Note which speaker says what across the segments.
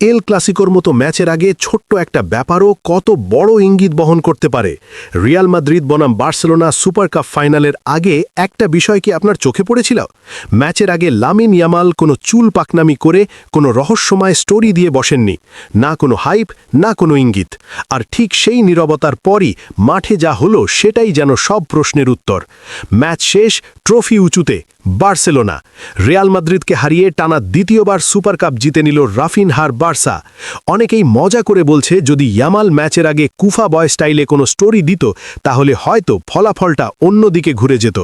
Speaker 1: এল ক্লাসিকোর মতো ম্যাচের আগে ছোট্ট একটা ব্যাপারও কত বড় ইঙ্গিত বহন করতে পারে। রিয়াল মাদ্রিদ বনাম বার্সেলোনা সুপার কাপ ফাইনালের আগে একটা বিষয় কি আপনার চোখে পড়েছিল? ম্যাচের আগে লামিন ইয়ামাল কোনো চুল পাকনামি করে কোনো রহস্যময় স্টোরি দিয়ে বসেননি। না কোনো হাইপ, না কোনো ইঙ্গিত। আর ঠিক সেই নীরবতার পরই মাঠে যা হলো সেটাই যেন সব প্রশ্নের উত্তর। ম্যাচ শেষ, ট্রফি উঁচুতে বার্সেলোনা। রিয়াল মাদ্রিদকে হারিয়ে টানা দ্বিতীয়বার সুপার কাপ জিতে নিল রাফিনহার বার্সা। অনেকেই মজা করে বলছে, যদি ইয়ামাল ম্যাচের আগে কুফা বয় স্টাইলে কোনো স্টোরি দিত, তাহলে হয়তো ফলাফলটা অন্যদিকে ঘুরে যেত।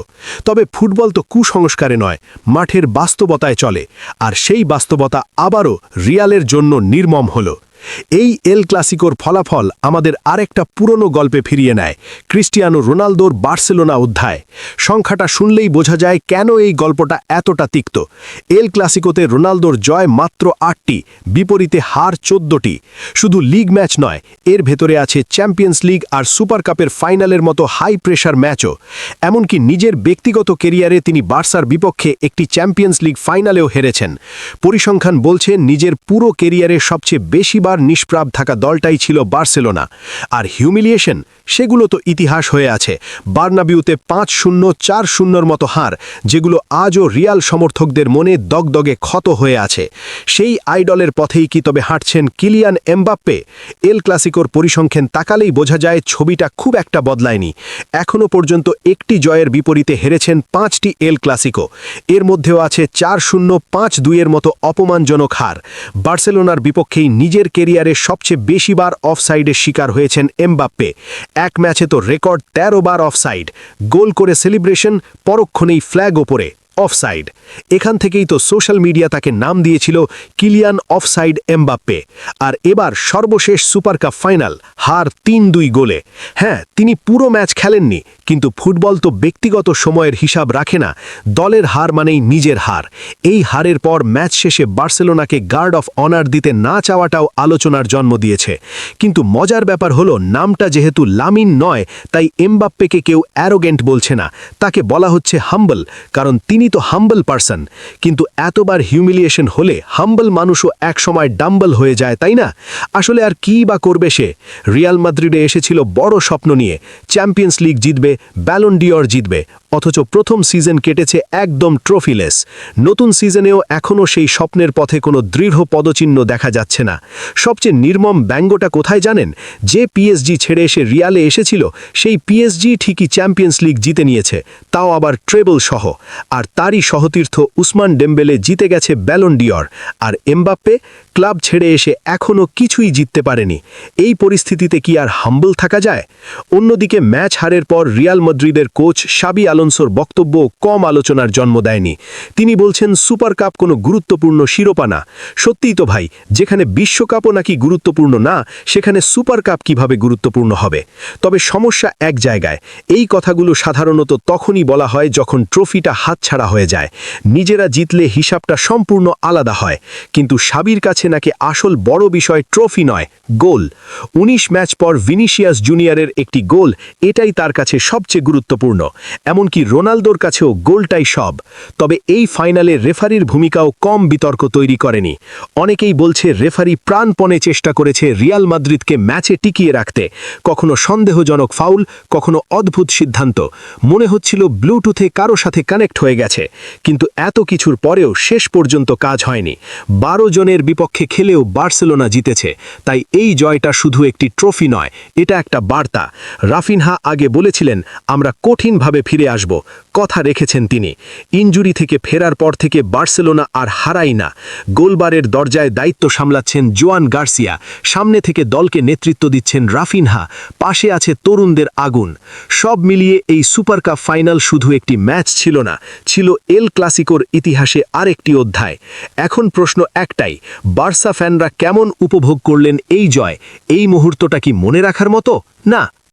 Speaker 1: তবে ফুটবল তো কুসংস্কারে নয়, মাঠের বাস্তবতায় চলে। আর সেই বাস্তবতা আবারও রিয়ালের জন্য নির্মম হলো। এই এল ক্লাসিকোর ফলাফল আমাদের আরেকটা পুরনো গল্পে ফিরিয়ে নেয়, ক্রিস্টিয়ানো রোনালদোর বার্সেলোনা অধ্যায়। সংখ্যাটা শুনলেই বোঝা যায় কেন এই গল্পটা এতটা তিক্ত। এল ক্লাসিকোতে রোনালদোর জয় মাত্র আটটি, বিপরীতে হার চোদ্দটি। শুধু লিগ ম্যাচ নয়, এর ভেতরে আছে চ্যাম্পিয়ন্স লিগ আর সুপার কাপের ফাইনালের মতো হাই প্রেশার ম্যাচও এমনকি নিজের ব্যক্তিগত কেরিয়ারে তিনি বার্সার বিপক্ষে একটি চ্যাম্পিয়ন্স লিগ ফাইনালেও হেরেছেন। পরিসংখ্যান বলছে নিজের পুরো কেরিয়ারে সবচেয়ে বেশিবার নিষ্প্রাপ থাকা দলটাই ছিল বার্সেলোনা। আর হিউমিলিয়েশন, সেগুলো তো ইতিহাস হয়ে আছে। বার্নাবিউতে পাঁচ শূন্য, চার শূন্যর মতো হার, যেগুলো আজও রিয়াল সমর্থকদের মনে দগদগে ক্ষত হয়ে আছে। সেই আইডলের পথেই কি তবে হাঁটছেন কিলিয়ান এমবাপ্পে? এল ক্লাসিকোর পরিসংখ্যান তাকালেই বোঝা যায় ছবিটা খুব একটা বদলায়নি। এখনও পর্যন্ত একটি জয়ের বিপরীতে হেরেছেন পাঁচটি এল ক্লাসিকো। এর মধ্যেও আছে চার শূন্য, পাঁচ দুইয়ের মতো অপমানজনক হার। বার্সেলোনার বিপক্ষেই নিজের কেরিয়ারে সবচেয়ে বেশিবার অফসাইডের শিকার হয়েছেন এমবাপ্পে। এক ম্যাচে তো রেকর্ড ১৩ বার অফসাইড। গোল করে সেলিব্রেশন, পরক্ষণেই ফ্ল্যাগ ওপরে। অফসাইড। এখান থেকেই তো সোশ্যাল মিডিয়া তাকে নাম দিয়েছিল কিলিয়ান অফসাইড এমবাপ্পে। আর এবার সর্বশেষ সুপার কাপ ফাইনাল, হার তিন দুই গোলে। হ্যাঁ তিনি পুরো ম্যাচ খেলেননি, কিন্তু ফুটবল তো ব্যক্তিগত সময়ের হিসাব রাখে না, দলের হার মানেই নিজের হার। এই হারের পর ম্যাচ শেষে বার্সেলোনাকে গার্ড অফ অনার দিতে না চাওয়াটাও আলোচনার জন্ম দিয়েছে। কিন্তু মজার ব্যাপার হলো, নামটা যেহেতু লামিন নয়, তাই এমবাপ্পেকে কেউ অ্যারোগেন্ট বলছে না। তাকে বলা হচ্ছে হাম্বল, কারণ তিনি তো হাম্বল পার্সন কিন্তু এতবার হিউমিলিয়েশন হলে হাম্বল মানুষও একসময় ডাম্বল হয়ে যায়, তাই না? আসলে আর কি বা করবে সে? রিয়াল মাদ্রিডে এসেছিল বড় স্বপ্ন নিয়ে চ্যাম্পিয়ন্স লিগ জিতবে ব্যালন ডিওর জিতবে অথচ প্রথম সিজন কেটেছে একদম ট্রফিলেস। নতুন সিজনেও এখনও সেই স্বপ্নের পথে কোনো দৃঢ় পদচিহ্ন দেখা যাচ্ছে না। সবচেয়ে নির্মম ব্যঙ্গটা কোথায় জানেন? যে পিএসজি ছেড়ে এসে রিয়ালে এসেছিল, সেই পিএসজি ঠিকই চ্যাম্পিয়ন্স লিগ জিতে নিয়েছে, তাও আবার ট্রেবল সহ। আর তারই সহতীর্থ উসমান ডেম্বেলে জিতে গেছে ব্যালন ডিওর আর এমবাপ্পে ক্লাব ছেড়ে এসে এখনও কিছুই জিততে পারেনি। এই পরিস্থিতিতে কি আর হাম্বল থাকা যায়? অন্যদিকে ম্যাচ হারের পর রিয়াল মাদ্রিদের কোচ সাবি আলোনসোর বক্তব্য কম আলোচনার জন্ম দেয়নি। তিনি বলছেন, সুপার কাপ কোনো গুরুত্বপূর্ণ শিরোপা না। সত্যিই তো ভাই, যেখানে বিশ্বকাপও নাকি গুরুত্বপূর্ণ না, সেখানে সুপার কাপ কীভাবে গুরুত্বপূর্ণ হবে? তবে সমস্যা এক জায়গায়। এই কথাগুলো সাধারণত তখনই বলা হয় যখন ট্রফিটা হাতছাড়া হয়ে যায়। নিজেরা জিতলে হিসাবটা সম্পূর্ণ আলাদা হয়। কিন্তু সাবির কাছে নাকি আসল বড় বিষয় ট্রফি নয়, গোল। ১৯ ম্যাচ পর ভিনিসিয়াস জুনিয়রের একটি গোল, এটাই তার কাছে সবচেয়ে গুরুত্বপূর্ণ। এমনকি রোনালদোর কাছেও গোলটাই সব। তবে এই ফাইনালে রেফারির ভূমিকাও কম বিতর্ক তৈরি করেনি। অনেকেই বলছে রেফারি প্রাণপণে চেষ্টা করেছে রিয়াল মাদ্রিদকে ম্যাচে টিকিয়ে রাখতে। কখনো সন্দেহজনক ফাউল, কখনো অদ্ভুত সিদ্ধান্ত। মনে হচ্ছিল ব্লুটুথে কারও সাথে কানেক্ট হয়ে গেছে। কিন্তু এত কিছুর পরেও শেষ পর্যন্ত কাজ হয়নি। বারো জনের বিপক্ষে খেলেও বার্সেলোনা জিতেছে। তাই এই জয়টা শুধু একটি ট্রফি নয়, এটা একটা বার্তা। রাফিনহা আগে বলেছিলেন, আমরা কঠিনভাবে ফিরে আসব, কথা রেখেছেন তিনি। ইঞ্জুরি থেকে ফেরার পর থেকে বার্সেলোনা আর হারাই না। গোলবারের দরজায় দায়িত্ব সামলাচ্ছেন জোয়ান গার্সিয়া। সামনে থেকে দলকে নেতৃত্ব দিচ্ছেন রাফিনহা। পাশে আছে তরুণদের আগুন। সব মিলিয়ে এই সুপার কাপ ফাইনাল শুধু একটি ম্যাচ ছিল না, ছিল এল ক্লাসিকোর ইতিহাসে আরেকটি অধ্যায়। এখন প্রশ্ন একটাই, বার্সা ফ্যানরা কেমন উপভোগ করলেন এই জয়? এই মুহূর্তটা কি মনে রাখার মতো? না।